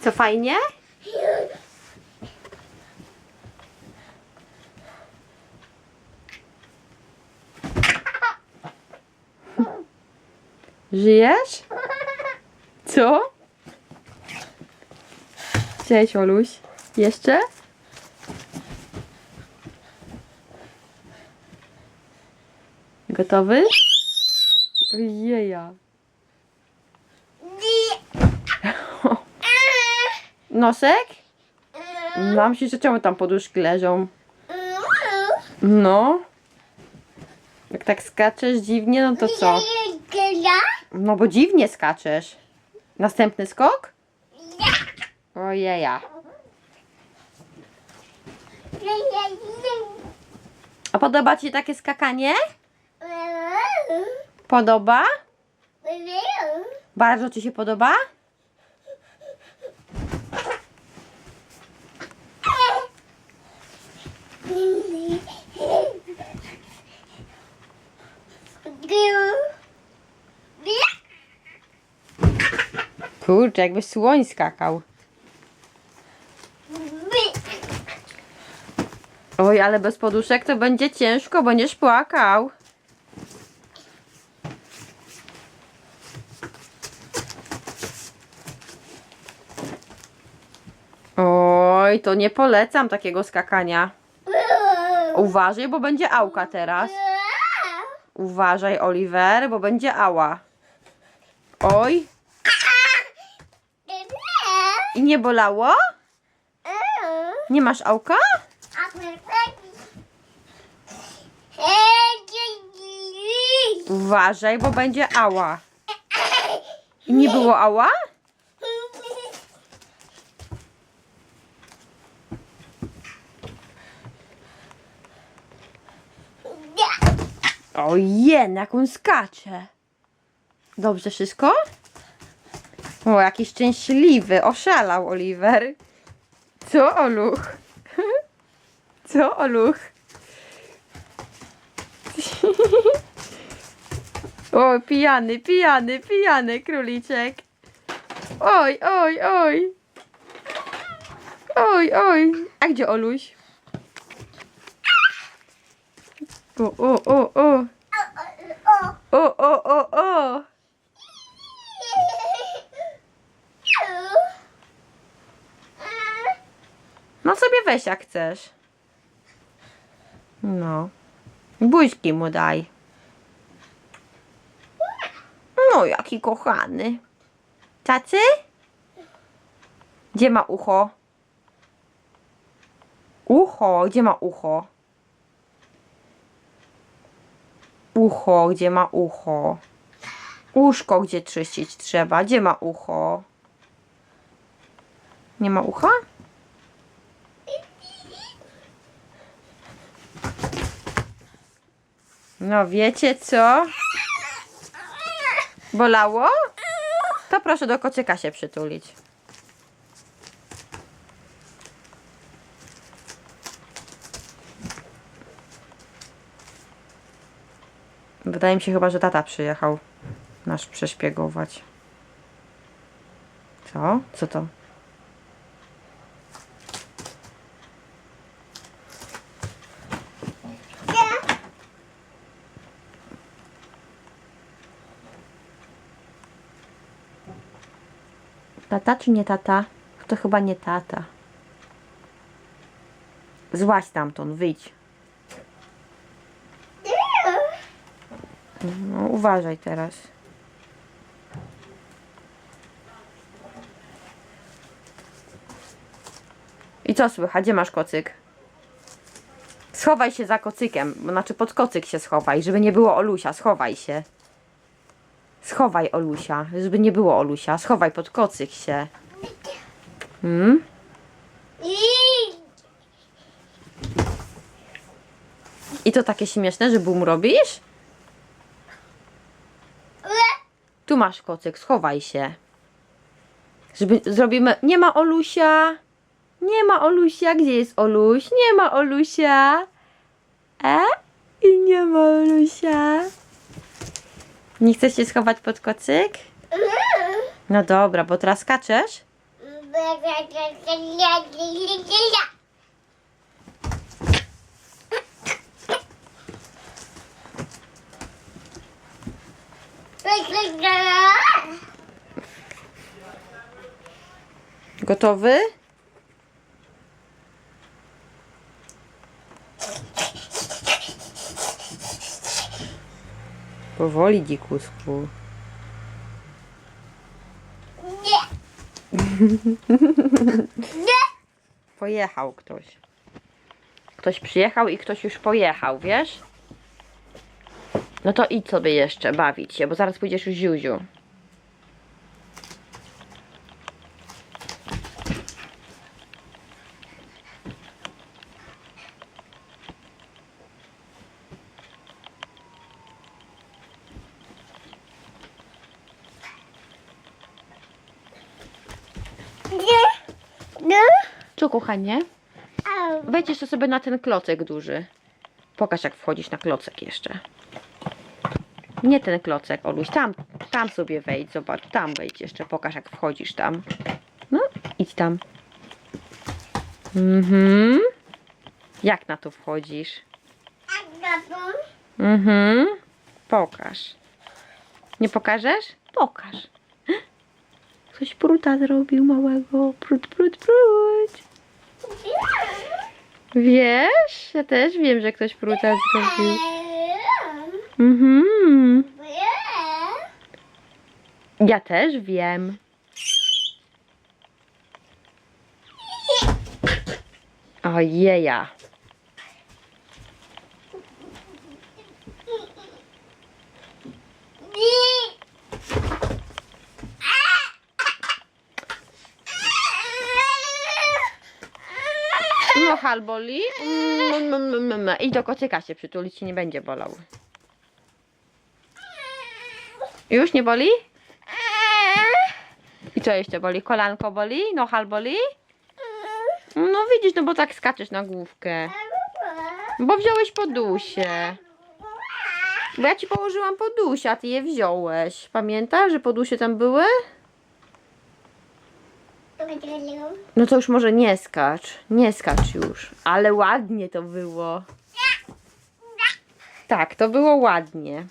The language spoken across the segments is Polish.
Co fajnie? Żyjesz? Co? Cześć, Oluś. Jeszcze? Gotowy? Ojeja. Nosek? No, myślisz, że czemu tam poduszki leżą? No. Jak tak skaczesz dziwnie, no to co? No bo dziwnie skaczesz. Następny skok? Ojeja. A podoba Ci się takie skakanie? Podoba? Bardzo Ci się podoba? Kurczę, jakby słoń skakał. Oj, ale bez poduszek to będzie ciężko, będziesz płakał. Oj, to nie polecam takiego skakania. Uważaj, bo będzie auka teraz. Uważaj, Oliver, bo będzie ała. Oj, i nie bolało? Nie masz auka? Uważaj, bo będzie ała. I nie było ała? Ojej, jak on skacze. Dobrze wszystko? O, jaki szczęśliwy, oszalał Oliver. Co, Oluch? Co, Oluch? O, pijany, pijany, pijany króliczek. Oj, oj, oj. Oj, oj. A gdzie Oluś? O, o, o, o. O, o, o, o. No sobie weź jak chcesz. No. Buźki mu daj. No, jaki kochany. Tacy? Gdzie ma ucho? Ucho, gdzie ma ucho? Ucho, gdzie ma ucho? Uszko, gdzie czyścić trzeba? Gdzie ma ucho? Nie ma ucha? No wiecie co? Bolało? To proszę do kocyka się przytulić. Wydaje mi się chyba, że tata przyjechał nas przeszpiegować. Co? Co to? Tata czy nie tata? To chyba nie tata. Złaź tamtąd, wyjdź. No, uważaj teraz. I co słychać? Gdzie masz kocyk? Schowaj się za kocykiem, znaczy pod kocyk się schowaj, żeby nie było Olusia, schowaj się. Schowaj Olusia, żeby nie było Olusia, schowaj pod kocyk się. Hmm? I to takie śmieszne, że bum robisz? Tu masz kocyk, schowaj się. Żeby zrobimy. Nie ma Olusia. Nie ma Olusia. Gdzie jest Oluś? Nie ma Olusia. E? I nie ma Olusia. Nie chcesz się schować pod kocyk? No dobra, bo teraz skaczesz? Gotowy? Powoli, dzikusku. Pojechał ktoś. Ktoś przyjechał i ktoś już pojechał, wiesz? No to idź sobie jeszcze bawić się, bo zaraz pójdziesz już ziuziu. Co, kochanie? Wejdź jeszcze sobie na ten klocek duży. Pokaż, jak wchodzisz na klocek jeszcze. Nie ten klocek, Oluś, tam, tam sobie wejdź, zobacz, tam wejdź jeszcze, pokaż, jak wchodzisz tam. No, idź tam. Mhm. Jak na to wchodzisz? Mhm. Pokaż. Nie pokażesz? Pokaż. Ktoś pruta zrobił małego. Prut, prut, prut. Wiesz? Ja też wiem, że ktoś pruta zrobił. Mhm. Ja też wiem. Ojeja. Hal boli. Mm, mm, mm. I do kocyka się przytulić ci nie będzie bolał. Już nie boli? I co jeszcze boli? Kolanko boli? No hal boli? No widzisz, no bo tak skaczesz na główkę. Bo wziąłeś podusie. Bo ja ci położyłam podusie, a ty je wziąłeś. Pamiętasz, że podusie tam były? No to już może nie skacz. Nie skacz już. Ale ładnie to było. Tak, to było ładnie.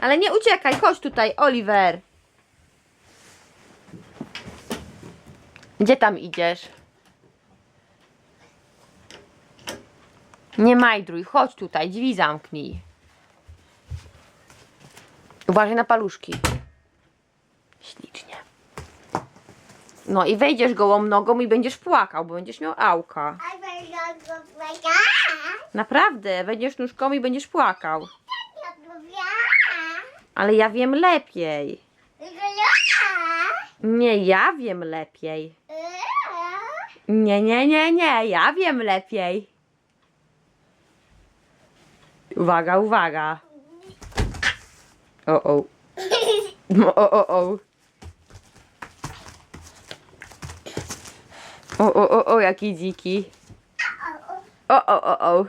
Ale nie uciekaj, chodź tutaj, Oliver. Gdzie tam idziesz? Nie majdruj, chodź tutaj, drzwi zamknij. Uważaj na paluszki. Ślicznie. No i wejdziesz gołą nogą i będziesz płakał, bo będziesz miał auka. Naprawdę, wejdziesz nóżką i będziesz płakał. Ale ja wiem lepiej. Nie, ja wiem lepiej. Nie, nie, nie, nie, ja wiem lepiej. Uwaga, uwaga. O, o. O, o, o, o. O, o, o, o, jaki dziki. O, o, o, o.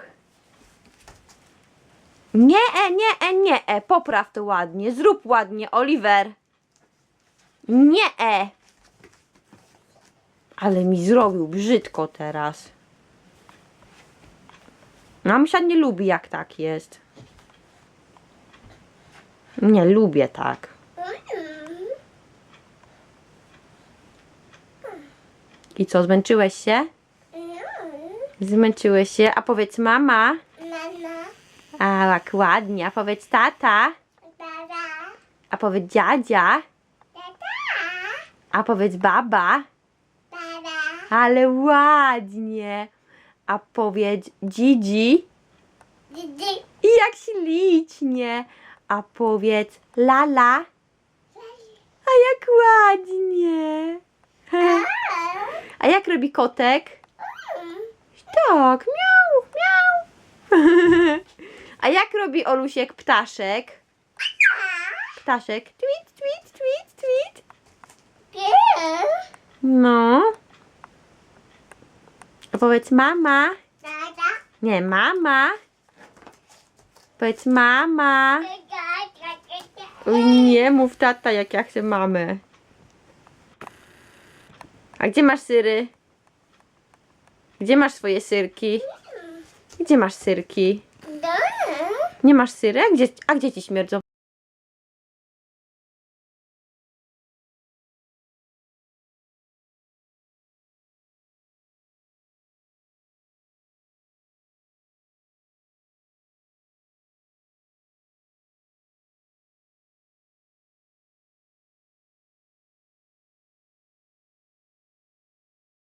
Nie, e, nie, e, nie, e. Popraw to ładnie. Zrób ładnie, Oliver. Nie, e. Ale mi zrobił brzydko teraz. Mamusia nie lubi, jak tak jest. Nie lubię tak. I co, zmęczyłeś się? Zmęczyłeś się? A powiedz mama. A jak ładnie. A powiedz tata. A powiedz dziadzia. A powiedz baba. Ale ładnie. A powiedz dzidzi. I jak ślicznie. A powiedz lala. A jak ładnie. A jak robi kotek? Tak, miał, miał. A jak robi Olusiek ptaszek? Ptaszek. Tweet, tweet, tweet, tweet. No. A powiedz mama. Nie, mama. Powiedz mama. Oj, nie mów tata, jak ja chcę mamę. A gdzie masz syry? Gdzie masz swoje syrki? Gdzie masz syrki? Nie masz syry? A gdzie, a gdzie ci śmierdzą?